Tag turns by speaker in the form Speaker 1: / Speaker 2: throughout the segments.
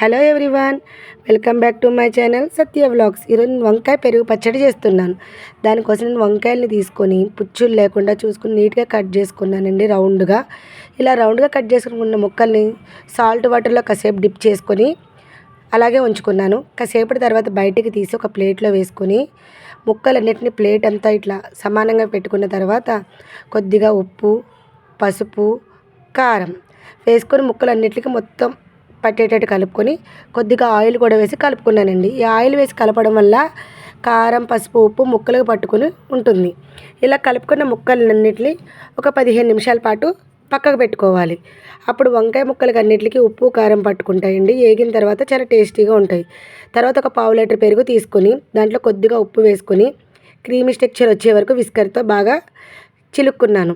Speaker 1: Hello everyone welcome back to my channel Satya vlogs. ఈరోజు నేను వంకాయ పెరుగు పచ్చడి చేస్తున్నాను. దానికోసం నేను వంకాయల్ని తీసుకొని పుచ్చులు లేకుండా చూసుకుని నీట్గా కట్ చేసుకున్నానండి రౌండ్గా. ఇలా రౌండ్గా కట్ చేసుకున్న ముక్కల్ని సాల్ట్ వాటర్లో కాసేపు డిప్ చేసుకొని అలాగే ఉంచుకున్నాను. కాసేపటి తర్వాత బయటికి తీసి ఒక ప్లేట్లో వేసుకొని ముక్కలన్నిటిని ప్లేట్ అంతా ఇట్లా సమానంగా పెట్టుకున్న తర్వాత కొద్దిగా ఉప్పు పసుపు కారం వేసుకొని ముక్కలన్నిటికీ మొత్తం పట్టేటట్టు కలుపుకొని కొద్దిగా ఆయిల్ కూడా వేసి కలుపుకున్నానండి. ఈ ఆయిల్ వేసి కలపడం వల్ల కారం పసుపు ఉప్పు ముక్కలకు పట్టుకొని ఉంటుంది. ఇలా కలుపుకున్న ముక్కలన్నిటిని ఒక పదిహేను నిమిషాల పాటు పక్కకు పెట్టుకోవాలి. అప్పుడు వంకాయ ముక్కలకి అన్నిటికీ ఉప్పు కారం పట్టుకుంటాయండి. వేగిన తర్వాత చాలా టేస్టీగా ఉంటాయి. తర్వాత ఒక పావు లీటర్ పెరుగు తీసుకొని దాంట్లో కొద్దిగా ఉప్పు వేసుకొని క్రీమీ స్ట్రక్చర్ వచ్చే వరకు విస్కర్తో బాగా చిలుక్కున్నాను.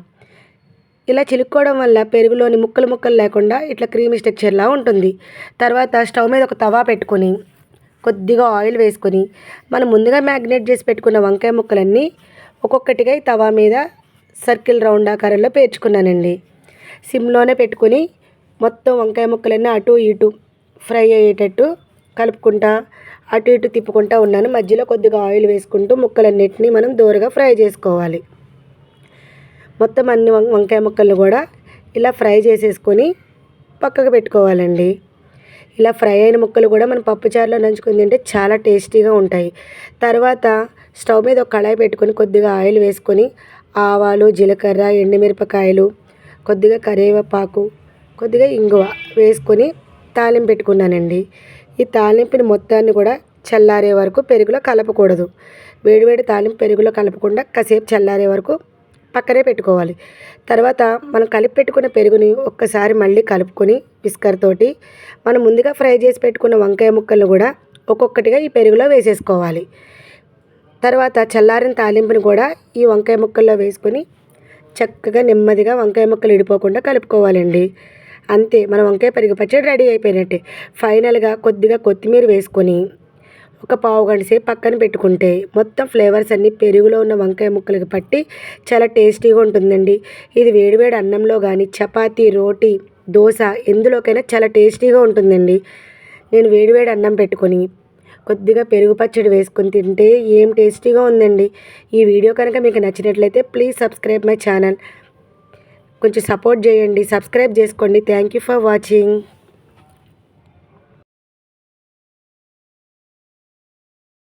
Speaker 1: ఇలా చిలుక్కోవడం వల్ల పెరుగులోని ముక్కలు ముక్కలు లేకుండా ఇట్లా క్రీమీ స్ట్రక్చర్లా ఉంటుంది. తర్వాత స్టవ్ మీద ఒక తవా పెట్టుకొని కొద్దిగా ఆయిల్ వేసుకొని మనం ముందుగా మ్యాగ్నేట్ చేసి పెట్టుకున్న వంకాయ ముక్కలన్నీ ఒక్కొక్కటిగా ఈ తవా మీద సర్కిల్ రౌండ్ ఆకారంలో పేర్చుకున్నానండి. సిమ్లోనే పెట్టుకొని మొత్తం వంకాయ ముక్కలన్నీ అటు ఇటు ఫ్రై అయ్యేటట్టు కలుపుకుంటా అటు ఇటు తిప్పుకుంటా ఉన్నాను. మధ్యలో కొద్దిగా ఆయిల్ వేసుకుంటూ ముక్కలన్నిటిని మనం దూరగా ఫ్రై చేసుకోవాలి. మొత్తం అన్ని వంకాయ ముక్కలు కూడా ఇలా ఫ్రై చేసేసుకొని పక్కకు పెట్టుకోవాలండి. ఇలా ఫ్రై అయిన ముక్కలు కూడా మనం పప్పుచారులో నంచుకుని తింటే చాలా టేస్టీగా ఉంటాయి. తర్వాత స్టవ్ మీద ఒక కళాయి పెట్టుకొని కొద్దిగా ఆయిల్ వేసుకొని ఆవాలు జీలకర్ర ఎండుమిరపకాయలు కొద్దిగా కరివేపాకు కొద్దిగా ఇంగువ వేసుకొని తాలింపు పెట్టుకున్నానండి. ఈ తాలింపుని మొత్తాన్ని కూడా చల్లారే వరకు పెరుగులో కలపకూడదు. వేడివేడి తాలింపు పెరుగులో కలపకుండా కాసేపు చల్లారే వరకు పక్కనే పెట్టుకోవాలి. తర్వాత మనం కలిపి పెట్టుకున్న పెరుగుని ఒక్కసారి మళ్ళీ కలుపుకొని విస్కర్ తోటి మనం ముందుగా ఫ్రై చేసి పెట్టుకున్న వంకాయ ముక్కలు కూడా ఒక్కొక్కటిగా ఈ పెరుగులో వేసేసుకోవాలి. తర్వాత చల్లారిన తాలింపుని కూడా ఈ వంకాయ ముక్కల్లో వేసుకొని చక్కగా నెమ్మదిగా వంకాయ ముక్కలు ఇడిపోకుండా కలుపుకోవాలండి. అంతే మన వంకాయ పెరుగు పచ్చడి రెడీ అయిపోయినట్టే. ఫైనల్గా కొద్దిగా కొత్తిమీర వేసుకొని ఒక పావు గంట సేపు పక్కన పెట్టుకుంటే మొత్తం ఫ్లేవర్స్ అన్నీ పెరుగులో ఉన్న వంకాయ ముక్కలకి పట్టి చాలా టేస్టీగా ఉంటుందండి. ఇది వేడివేడి అన్నంలో కానీ చపాతీ రోటీ దోశ ఎందులోకైనా చాలా టేస్టీగా ఉంటుందండి. నేను వేడివేడి అన్నం పెట్టుకొని కొద్దిగా పెరుగు పచ్చడి వేసుకొని తింటే ఏం టేస్టీగా ఉందండి. ఈ వీడియో కనుక మీకు నచ్చినట్లయితే ప్లీజ్ సబ్స్క్రైబ్ మై ఛానల్. కొంచెం సపోర్ట్ చేయండి. సబ్స్క్రైబ్ చేసుకోండి. Thank you for watching.